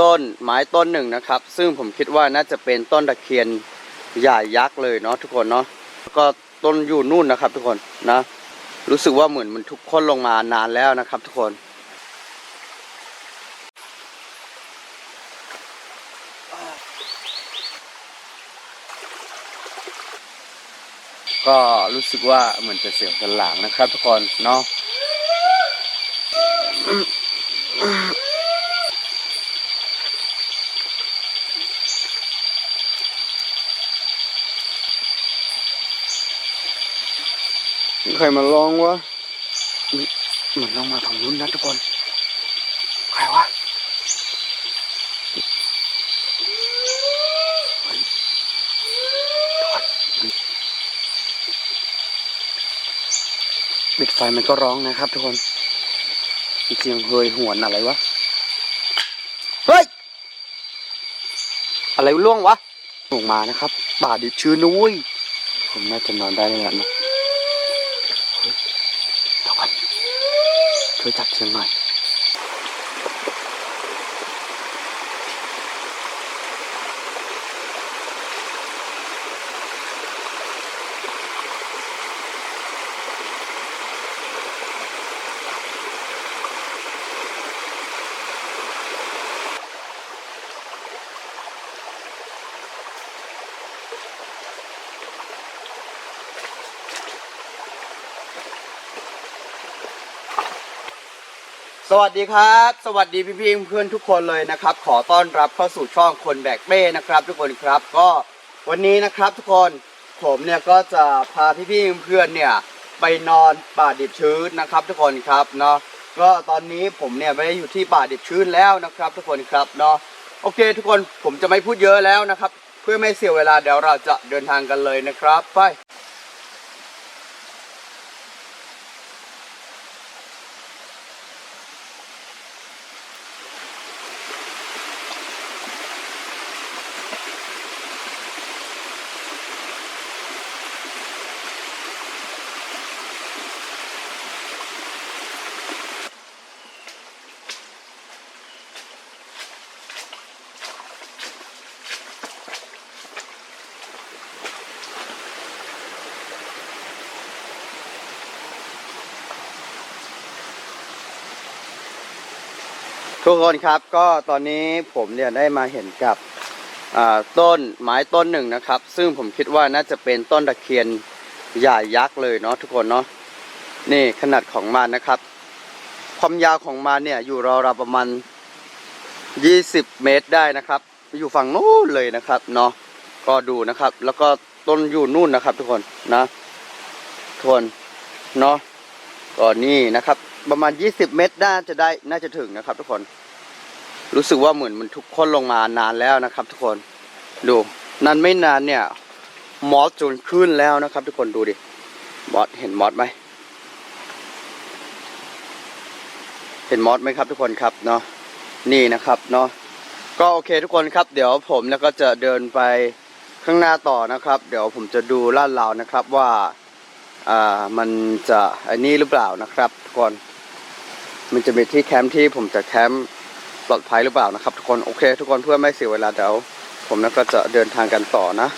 ต้นไม้ต้นหนึ่งนะครับ ซึ่งผมคิดว่าน่าจะเป็นต้นตะเคียนใหญ่ยักษ์เลยเนาะทุกคนเนาะก็ต้นอยู่นู่นนะครับ ทุกคนนะรู้สึกว่าเหมือนมันทุกคนลงมานานแล้วนะครับ ทุกคนก็รู้สึกว่าเหมือนจะเสียงสันหลังนะครับ ทุกคนเนาะ มีใค รมาลองวะเหมือนลองมาทางนู้นนะทุกคน ใครวะปิดไฟมันก็ร้องนะครับทุกคนมีเสียงเฮยหวนอะไรวะ เฮ้ย อะไรล่วงวะลงมานะครับ ป่าดิบชื้นนุ้ย ผมน่าจะนอนได้แล้วนะ เดี๋ยวก่อน ช่วยจับเสียงหน่อย วัสดีครับ สวัสดีพี่พี่ๆเพื่อนทุกคนเลยนะครับ ขอต้อนรับเข้าสู่ช่องคนแบกเป้นะครับ ทุกคนครับก็วันนี้นะครับทุกคนผมเนี่ยก็จะพาพี่พี่ๆเพื่อนเนี่ยไปนอนป่าดิบชื้นนะครับ ทุกคนครับเนาะก็ตอนนี้ผมเนี่ยไม่อยู่ที่ป่าดิบชื้นแล้วนะครับ ทุกคนครับเนาะโอเค ทุกคนผมจะไม่พูดเยอะแล้วนะครับ เพื่อไม่เสียเวลาเดี๋ยวเราจะเดินทางกันเลยนะครับไป ทุกคนครับก็ตอนนี้ผมเนี่ยได้มาเห็นกับต้นไม้ต้นหนึ่งนะครับ ซึ่งผมคิดว่าน่าจะเป็นต้นตะเคียนใหญ่ยักษ์เลยเนาะทุกคนเนาะนี่ขนาดของมันนะครับ ความยาวของมันเนี่ยอยู่ราวๆประมาณ 20 เมตรได้นะครับ อยู่ฝั่งนู้นเลยนะครับเนาะก็ดูนะครับ แล้วก็ต้นอยู่นู่นนะครับ ทุกคนนะทุกคนเนาะก็นี่นะครับ ประมาณ 20 เมตรน่าจะได้น่าจะถึงนะครับ ทุกคน รู้สึกว่าเหมือนมันทุกคนลงมานานแล้วนะครับ ทุกคนดูนานไม่นานเนี่ย มอสจนขึ้นแล้วนะครับ ทุกคนดูดิมอสเห็นมอสไหมเห็นมอสไหมครับ ทุกคนครับเนาะนี่นะครับเนาะก็โอเคทุกคนครับ เดี๋ยวผมแล้วก็จะเดินไปข้างหน้าต่อนะครับ เดี๋ยวผมจะดูลาดเรานะครับว่าอ่ามันจะอันนี้หรือเปล่านะครับทุกคน มันจะมีที่แคมป์ที่ผมจะแคมป์ปลอดภัยหรือเปล่านะครับ ทุกคนโอเค ทุกคนเพื่อไม่เสียเวลาเดี๋ยวผมแล้วก็จะเดินทางกันต่อนะ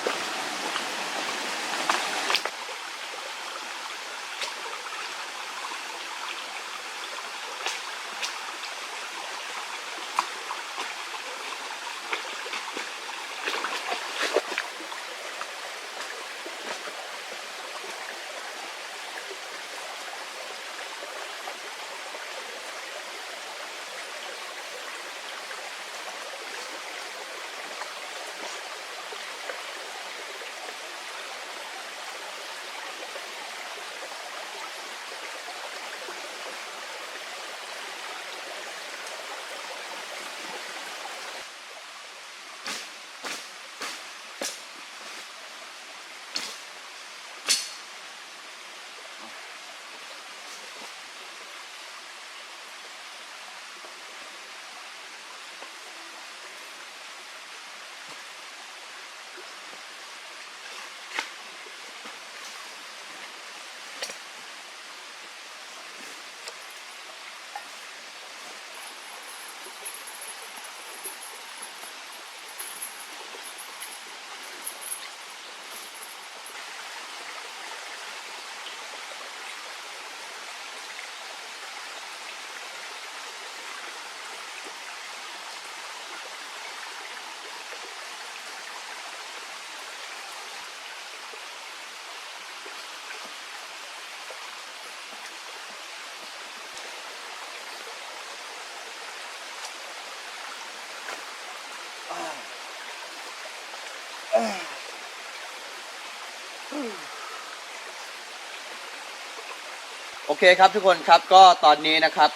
โโอ เคครับทุกคนครับก็ตอนนี้นะครับ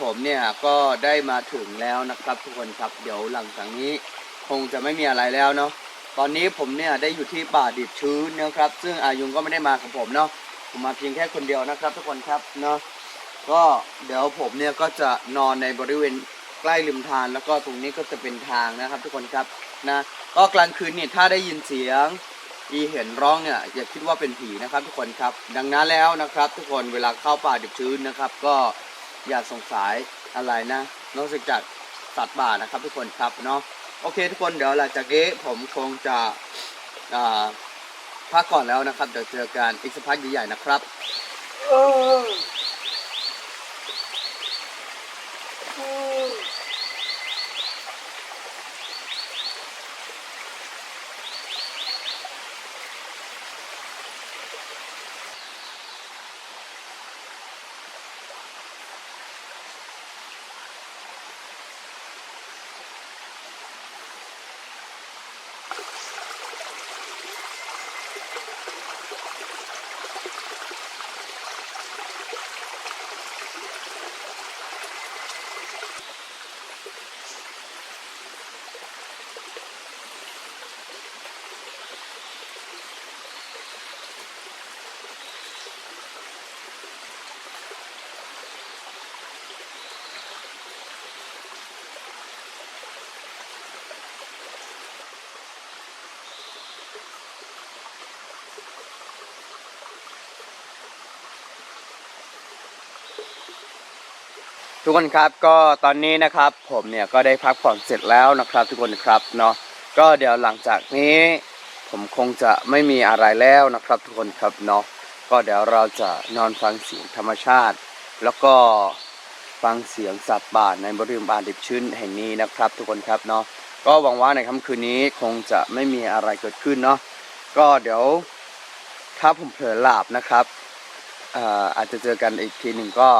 ผมเนี่ยก็ได้มาถึงแล้วนะครับ ทุกคนครับเดี๋ยวหลังจากนี้คงจะไม่มีอะไรแล้วเนาะตอนนี้ผมเนี่ยได้อยู่ที่ป่าดิบชื้นนะครับ ซึ่งอายุงก็ไม่ได้มากับผมเนาะผมมาเพียงแค่คนเดียวนะครับ ทุกคนครับเนาะก็เดี๋ยวผมเนี่ยก็จะนอนในบริเวณใกล้ริมทาน แล้วก็ตรงนี้ก็จะเป็นทางนะครับ ทุกคนครับนะก็กลางคืนเนี่ยถ้าได้ยินเสียง อีเห็นร้องเนี่ยอย่าคิดว่าเป็นผีนะครับ ทุกคนครับ ดังนั้นแล้วนะครับ ทุกคนเวลาเข้าป่าดิบชื้นนะครับ ก็อย่าสงสัยอะไรนะนอกจากสัตว์ป่านะครับ ทุกคนครับเนาะโอเค ทุกคนเดี๋ยวหลังจากนี้ผมคงจะพักก่อนแล้วนะครับ เดี๋ยวเจอกันอีกสักพักใหญ่ๆนะครับ ทุกคนครับก็ตอนนี้นะครับผมเนี่ยก็ได้พักผ่อนเสร็จแล้วนะครับ ทุกคนครับเนาะก็เดี๋ยวหลังจากนี้ ผมคงจะไม่มีอะไรแล้วนะครับ ทุกคนครับเนาะก็เดี๋ยวเราจะนอนฟังเสียงธรรมชาติ แล้วก็ฟังเสียงสัตว์ป่าในบริเวณป่าดิบชื้นแห่งนี้นะครับ ทุกคนครับเนาะก็หวังว่าในค่ำคืนนี้คงจะไม่มีอะไรเกิดขึ้นเนาะก็เดี๋ยวถ้าผมเผลอหลับนะครับอาจจะเจอกันอีกทีหนึ่งก็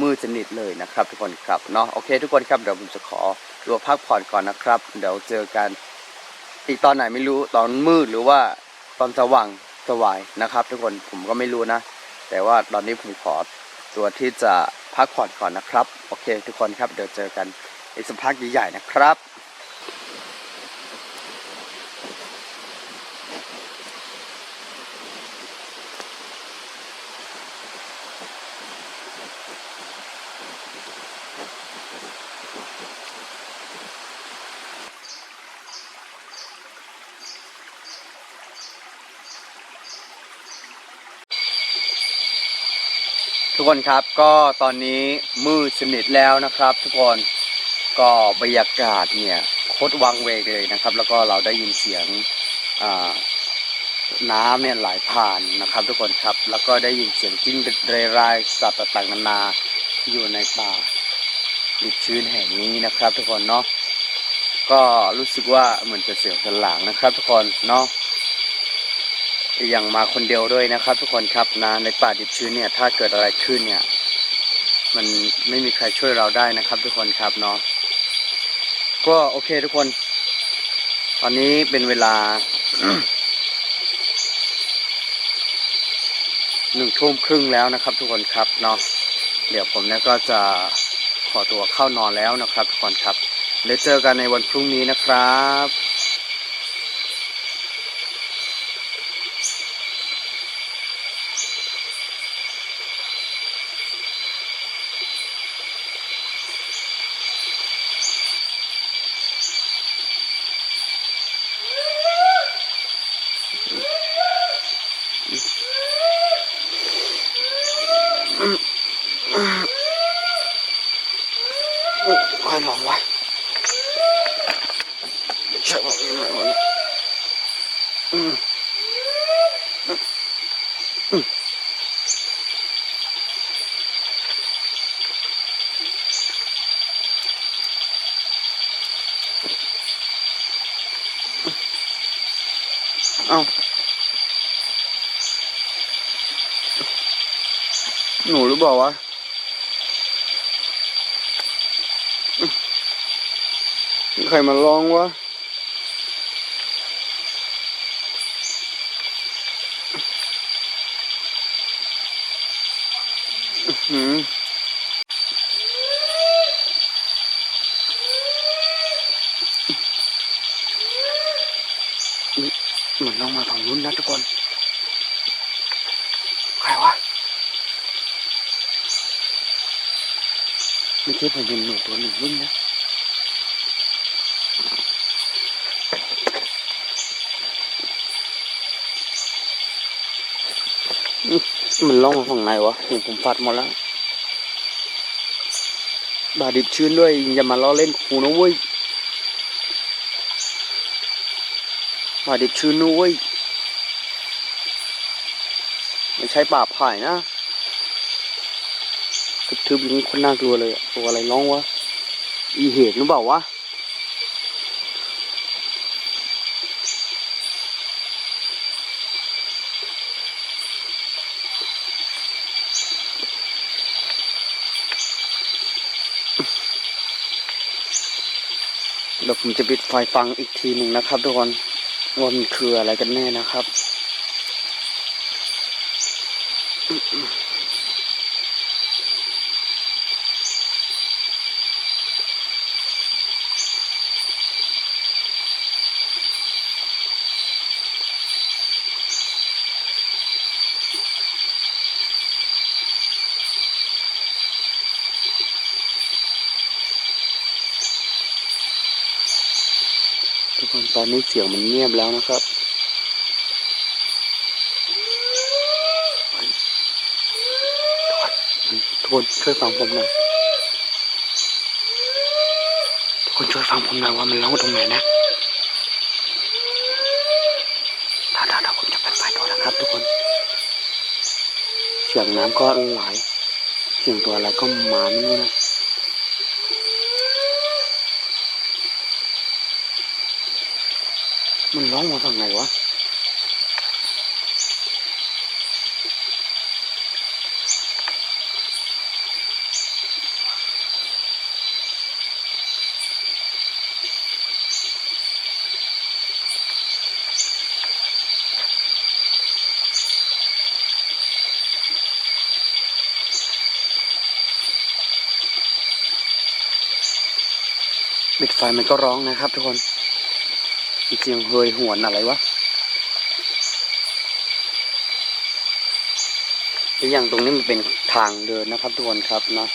มืดสนิทเลยนะครับ ทุกคนครับเนาะโอเค ทุกคนครับเดี๋ยวผมจะขอตัวพักผ่อนก่อนนะครับ เดี๋ยวเจอกันอีกตอนไหนไม่รู้ตอนมืดหรือว่าตอนสว่างสวายนะครับ ทุกคนผมก็ไม่รู้นะ แต่ว่าตอนนี้ผมขอตัวที่จะพักผ่อนก่อนนะครับ โอเค ทุกคนครับเดี๋ยวเจอกันอีกสักพักใหญ่ๆนะครับ คนครับก็ตอนนี้มืดสนิทแล้วนะครับ ทุกคนก็บรรยากาศเนี่ยโคตรวังเวงเลยนะครับ แล้วก็เราได้ยินเสียงน้ำเนี่ยไหลผ่านนะครับ ทุกคนครับแล้วก็ได้ยินเสียงจิ้งหรีดเรไรสัตว์ต่างๆนานาอยู่ในป่าดิบชื้นแห่งนี้นะครับ ทุกคนเนาะก็รู้สึกว่าเหมือนจะเสียงสนหลังนะครับ ทุกคนเนาะ ย่างมาคนเดียวด้วยนะครับ ทุกคนครับนะในป่าดิบชื้นเนี่ย ถ้าเกิดอะไรขึ้นเนี่ย มันไม่มีใครช่วยเราได้นะครับ ทุกคนครับเนาะก็โอเคทุกคน ตอนนี้เป็นเวลาหนึ่งทุ่มครึ่งแล้วนะครับ ทุกคนครับเนาะเดี๋ยวผมเนี่ยก็จะขอตัวเข้านอนแล้วนะครับ ทุกคนครับเดี๋ยวเจอกันในวันพรุ่งนี้นะครับ โอ้ใครร้องวะใช่ป่ะยังไงวะเนี่ยอืมอืมเอ้าหนูหรือเปล่าวะ ใครมาร้องวะหืมนี่มันลองมาฝั่งนู้นนะทุกคน ใครวะเมื่อกี้ผมเห็นหนูตัวหนึ่งวิ่งนะ มันล่องมาฝั่งไหนวะเห็นผมฟัดหมดแล้ว บาดิบชื้นด้วยอย่ามาล้อเล่นครูนะเว้ย บาดิบชื้นนะเว้ยไม่ใช่ป่าไผ่นะทึบๆอย่างนี้คนน่ากลัวเลยตัวอะไรร้องวะ อีเหตุหรือเปล่าวะ ดี๋ยวผมจะปิดไฟฟังอีกทีหนึ่งนะครับทุกคนว่ามันคืออะไรกันแน่นะครับ ทุกคนตอนนี้เสียงมันเงียบแล้วนะครับทุกคนช่วยฟังผมหน่อยทุกคนช่วยฟังผมหน่อยว่ามันร้องตรงไหนนะถ้าถ้าถ้าผมจะเปิดไฟดูนะครับ ทุกคน เสียงน้ำก็ไหลเสียงตัวอะไรก็มาไม่รู้นะ มันร้องมาฝั่งไหนวะปิดไฟมันก็ร้องนะครับทุกคน เสียงเฮยหวนอะไรวะหรือย่างตรงนี้มันเป็นทางเดินนะครับทุกคนครับนะ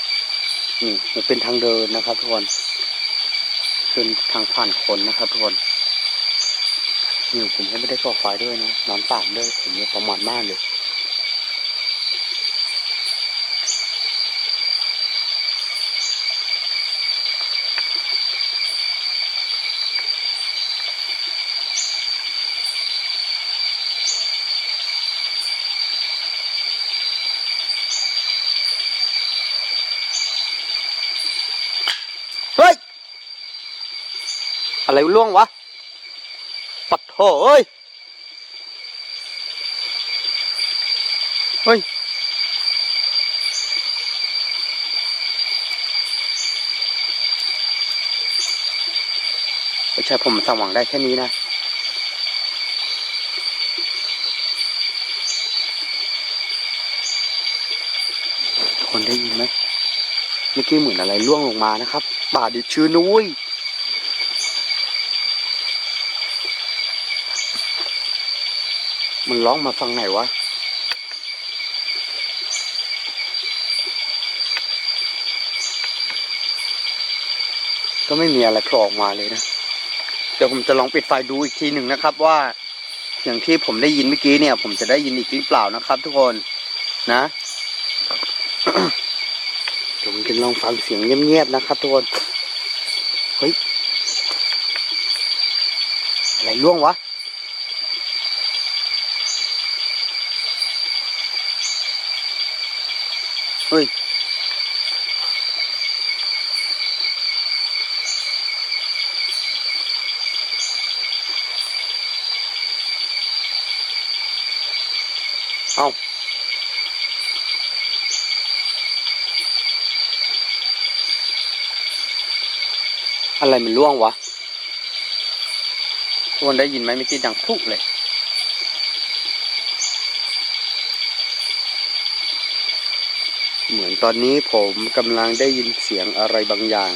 นี่มันเป็นทางเดินนะครับทุกคนเป็นทางผ่านคนนะครับทุกคนนี่ผมก็ไม่ได้ก่อไฟด้วยนะน้ำตากด้วยผมเนี่ยประมาทมากเลย อะไรล่วงวะ ปัดโถเอ้ย เฮ้ย ไม่ใช่ผมสมหวังได้แค่นี้นะคนได้ยินไหมเมื่อกี้เหมือนอะไรล่วงลงมานะครับป่าดิบชื้นนุ้ย มันร้องมาฟังไหนวะ ก็ไม่มีอะไรโผล่ออกมาเลยนะ เดี๋ยวผมจะลองปิดไฟดูอีกทีหนึ่งนะครับว่าอย่างที่ผมได้ยินเมื่อกี้เนี่ย ผมจะได้ยินอีกหรือเปล่านะครับ ทุกคนนะเดี๋ยวผมจะลองฟังเสียงเงียบๆนะครับทุกคน เฮ้ย อะไรล่วงวะ เฮ้ยเอ้าอะไรมันล่วงวะทุกคนได้ยินไหมเมื่อกี้ดังพุกเลย ด เหมือน ตอนนี้ผมกำลังได้ยินเสียงอะไรบางอย่าง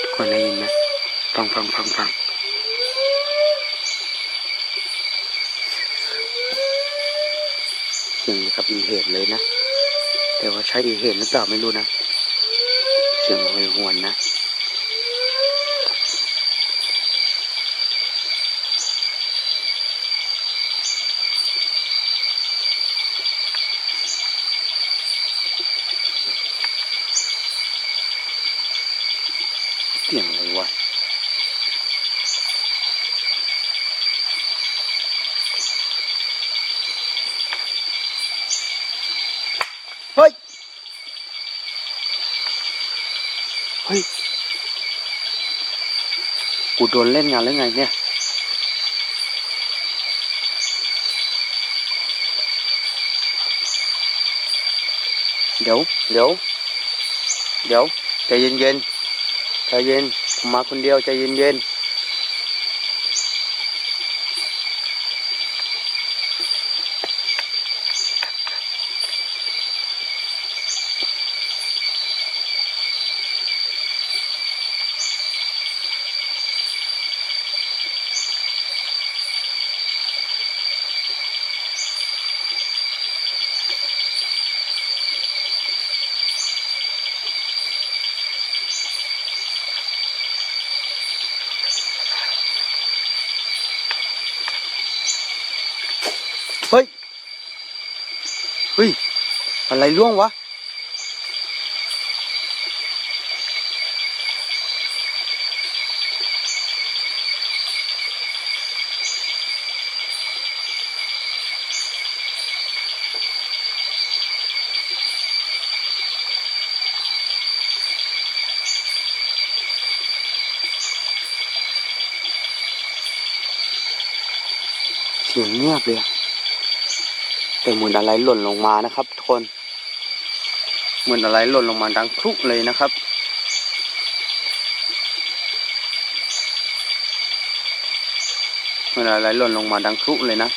ทุกคนได้ยินไหมฟังฟังฟังฟังเสียงกับอีเหตุเลยนะ แต่ว่าใช่อีเหตุหรือเปล่าไม่รู้นะ เสียงหวยหวนนะ เสียงอะไรวะ เฮ้ย เฮ้ย กูโดนเล่นงานแล้วไงเนี่ยเดี๋ยวเดี๋ยวเดี๋ยวใจเย็นเย็นๆใจเย็นผมมาคนเดียวใจเย็นเย็น ฮ้ย อะไรล่วงวะ เสียงเงียบเลยอะ แต่เหมือนอะไรหล่นลงมานะครับทุกคน เหมือนอะไรหล่นลงมาดังครุกเลยนะครับ เหมือนอะไรหล่นลงมาดังครุกเลยนะ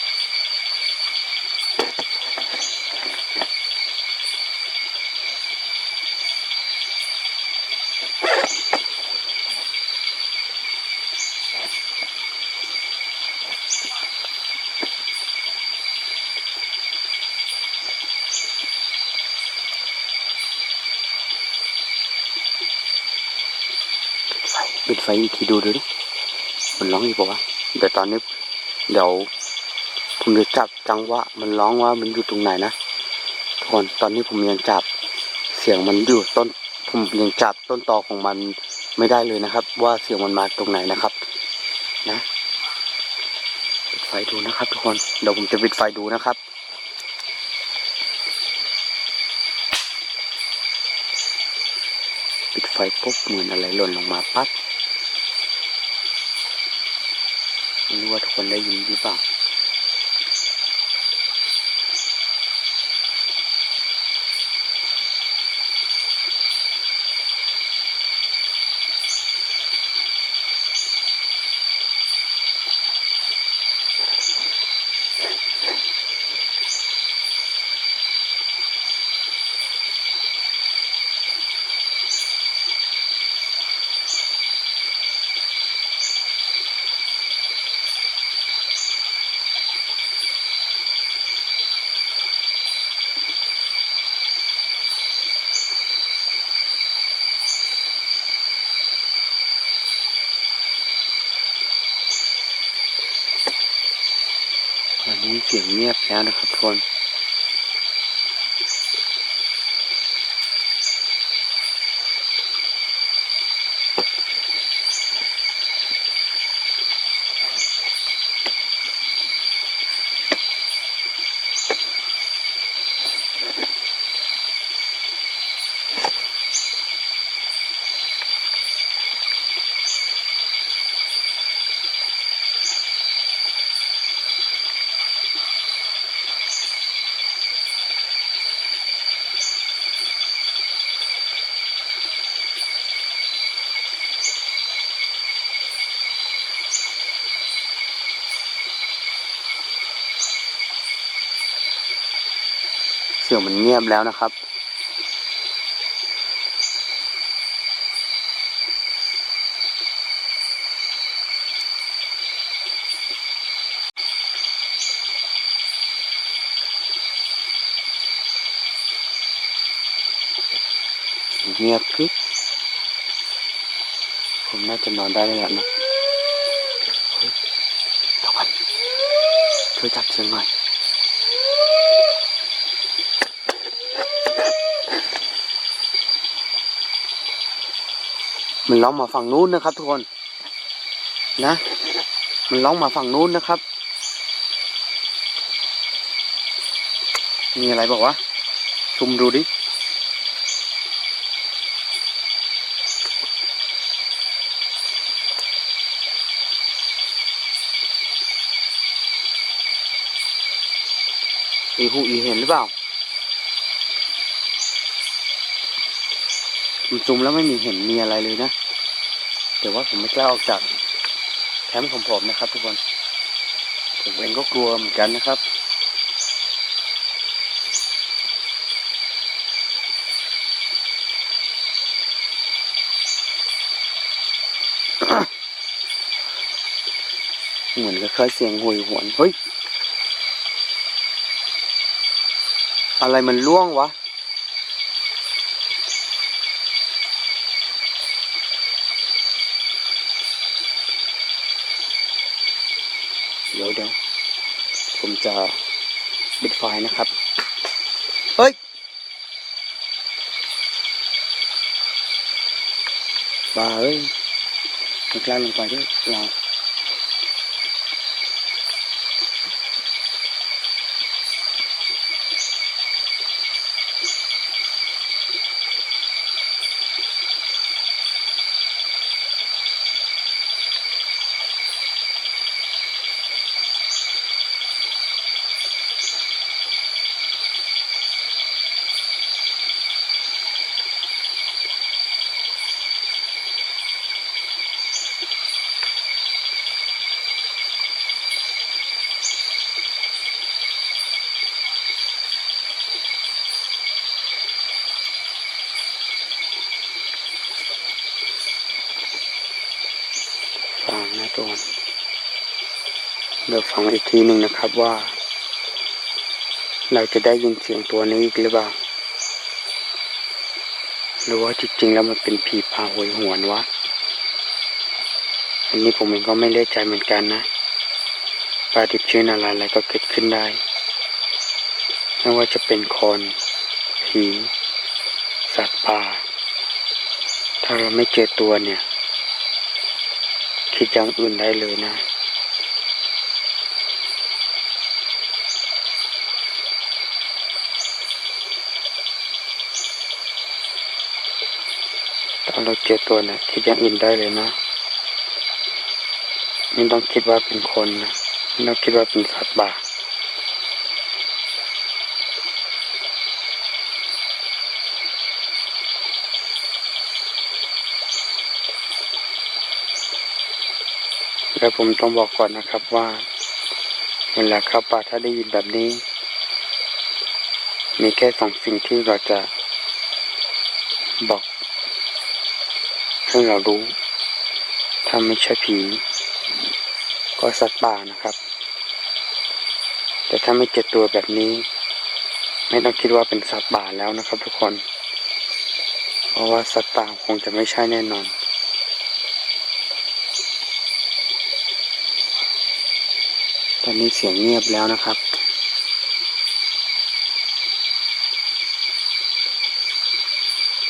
ไฟอีกทีดูดูดิมันร้องอีกบอกว่าเดี๋ยวตอนนี้เดี๋ยวผมจะจับจังหวะมันร้องว่ามันอยู่ตรงไหนนะทุกคนตอนนี้ผมยังจับเสียงมันอยู่ต้นผมยังจับต้นตอของมันไม่ได้เลยนะครับ ว่าเสียงมันมาตรงไหนนะครับ นะปิดไฟดูนะครับ ทุกคนเดี๋ยวผมจะปิดไฟดูนะครับปิดไฟปุ๊บเหมือนอะไรหล่นลงมาปั๊บไม่รู้ ว่าทุกคนได้ยินหรือเปล่า ตอนนี้ สียงเสียงมันเงียบแล้วนะครับ เงียบคลิปผมน่าจะนอนได้แล้วนะเฮ้ยเดี๋ยวก่อนช่วยจับเสียงหน่อย มันร้องมาฝั่งนู้นนะครับ ทุกคน นะ มันร้องมาฝั่งนู้นนะครับ มีอะไรบอกว่าชุมดูดิอีหูอีเห็นหรือเปล่า มันจุมแล้วไม่มีเห็นมีอะไรเลยนะแต่ว่าผมไม่กล้าออกจากแคมป์ของผมนะครับ ทุกคนผมเองก็กลัวเหมือนกันนะครับเหมือนกับเคยเสียงหวยหวนเฮ้ย อะไรมันล่วงวะ เดี๋ยวเดี๋ยวผม จะปิดไฟนะครับ เฮ้ยบ้าเอ้ยไม่กล้าลงไปด้วยเรา ฟังนะตัว ฟังอีกทีหนึ่งนะครับว่า เราจะได้ยินเสียงตัวนี้อีกหรือเปล่า หรือว่าจริงๆแล้วมันเป็นผีพาหวยหวนวะ อันนี้ผมเองก็ไม่แน่ใจเหมือนกันนะปลาดิบชื้นอะไรอะไรก็เกิดขึ้นได้ ไม่ว่าจะเป็นคน ผี สัตว์ป่า ถ้าเราไม่เจอตัวเนี่ย คิดอย่างอื่นได้เลยนะ ถ้าเราเจอตัวเนี่ยคิดอย่างอื่นได้เลยนะไม่ต้องคิดว่าเป็นคนนะไม่ต้องคิดว่าเป็นสัตว์ป่าแล้วผมต้องบอกก่อนนะครับว่าเวลาเข้าป่าถ้าได้ยินแบบนี้ มีแค่สองสิ่งที่เราจะบอก ให้เรารู้ถ้าไม่ใช่ผี ก็สัตว์ป่านะครับ แต่ถ้าไม่เจอตัวแบบนี้ ไม่ต้องคิดว่าเป็นสัตว์ป่าแล้วนะครับ ทุกคน เพราะว่าสัตว์ป่าคงจะไม่ใช่แน่นอนตอนนี้เสียงเงียบแล้วนะครับ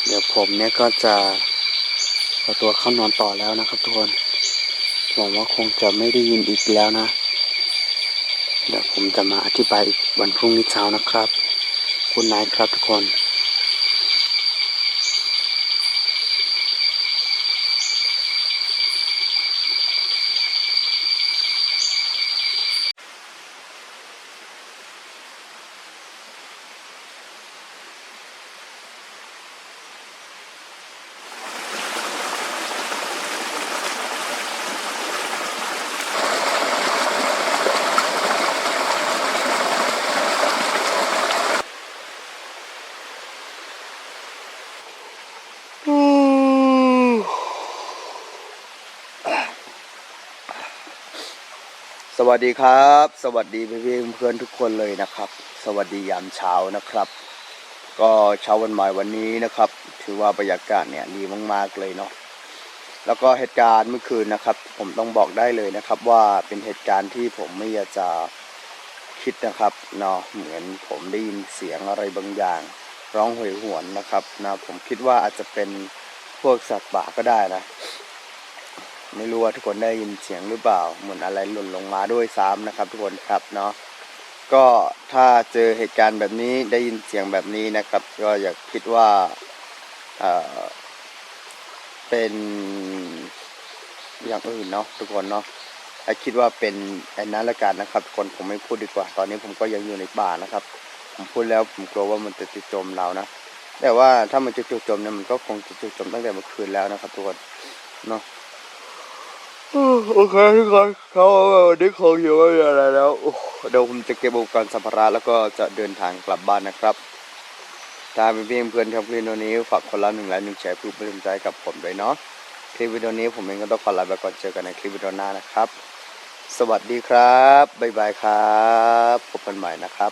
เดี๋ยวผมเนี่ยก็จะ เอาตัวเข้านอนต่อแล้วนะครับทุกคนหวังว่าคงจะไม่ได้ยินอีกแล้วนะ เดี๋ยวผมจะมาอธิบายอีกวันพรุ่งนี้เช้านะครับ คุณนายครับทุกคน วัสดีครับ สวัสดีพี่พี่ๆเพื่อนๆทุกคนเลยนะครับ สวัสดียามเช้านะครับ ก็เช้าวันใหม่วันนี้นะครับ ถือว่าบรรยากาศเนี่ยดีมากๆเลยเนาะแล้วก็เหตุการณ์เมื่อคืนนะครับ ผมต้องบอกได้เลยนะครับ ว่าเป็นเหตุการณ์ที่ผมไม่อยากจะคิดนะครับเนาะเหมือนผมได้ยินเสียงอะไรบางอย่าง ร้องโหยหวนนะครับนะผมคิดว่าอาจจะเป็นพวกสัตว์ป่าก็ได้นะ ไม่รู้ว่าทุกคนได้ยินเสียงหรือเปล่า เหมือนอะไรหล่นลงมาด้วยซ้ำนะครับ ทุกคนครับเนาะก็ถ้าเจอเหตุการณ์แบบนี้ได้ยินเสียงแบบนี้นะครับ ก็อยากคิดว่าเอ่อเป็นอย่างอื่นเนาะทุกคนเนาะถ้าคิดว่าเป็นไอ้นั้นละกันนะครับทุกคนผมไม่พูดดีกว่า ตอนนี้ผมก็ยังอยู่ในป่านะครับ ผมพูดแล้วผมกลัวว่ามันจะจุดจมเรานะแต่ว่าถ้ามันจะจุดจมเนี่ยมันก็คงจะจุดจมตั้งแต่เมื่อคืนแล้วนะครับ ทุกคนเนาะ โอเคทุกคนเขาวันนี้คงอยู่ไม่มีอะไรแล้วเดี๋ยวผมจะเก็บอุปกรณ์สัมภาระแล้วก็จะเดินทางกลับบ้านนะครับ ถ้าเป็นเพื่อนเพื่อนๆครับคลิปวิดีโอนี้ฝากคนละหนึ่งไลค์หนึ่งแชร์เพื่อเป็นกำลังใจกับผมด้วยเนาะคลิปวิดีโอนี้ผมเองก็ต้องขอลาไปก่อนเจอกันในคลิปวิดีโอหน้านะครับ สวัสดีครับบ๊ายบายครับพบกันใหม่นะครับ